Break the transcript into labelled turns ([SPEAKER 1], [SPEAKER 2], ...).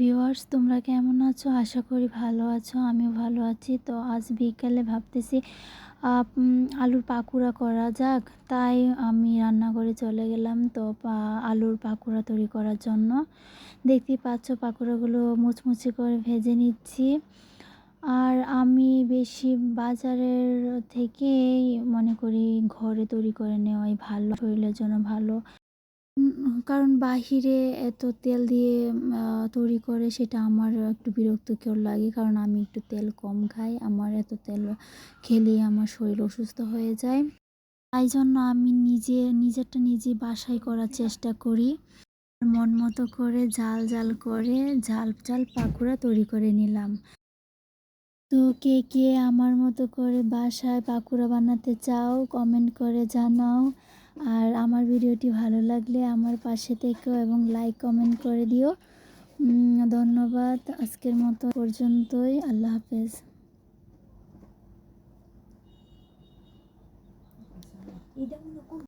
[SPEAKER 1] Viewers তোমরা কেমন আছো? আশা করি ভালো আছো, আমিও ভালো আছি। তো আজ বিকালে ভাবতেছি আলুর পাকুড়া করা যাক। তাই আমি রান্নাঘরে চলে গেলাম তো আলুর পাকুড়া তৈরি করার জন্য। দেখতেই পাচ্ছ পাকুড়াগুলো মুচমুচে করে ভেজে নিচ্ছি। আর আমি বেশি বাজারের থেকেই মনে করি ঘরে তৈরি করে নেওয়াই ভালো, শরীরের জন্য ভালো। কারণ বাহিরে এত তেল দিয়ে তৈরি করে সেটা আমার একটু বিরক্তিকর লাগে। কারণ আমি একটু তেল কম খাই, আমার এত তেল খেলে আমার শরীর অসুস্থ হয়ে যায়। তাই জন্য আমি নিজে, নিজেরটা নিজে বাসায় করার চেষ্টা করি। মন মতো করে জাল জাল করে ঝাল ঝাল পাকুড়া তৈরি করে নিলাম। তো কে কে আমার মতো করে বাসায় পাকুড়া বানাতে চাও কমেন্ট করে জানাও। আর আমার ভিডিওটি ভালো লাগলে আমার পাশে থেকেও এবং লাইক কমেন্ট করে দিও। ধন্যবাদ। আজকের মতো পর্যন্তই। আল্লাহ হাফেজ।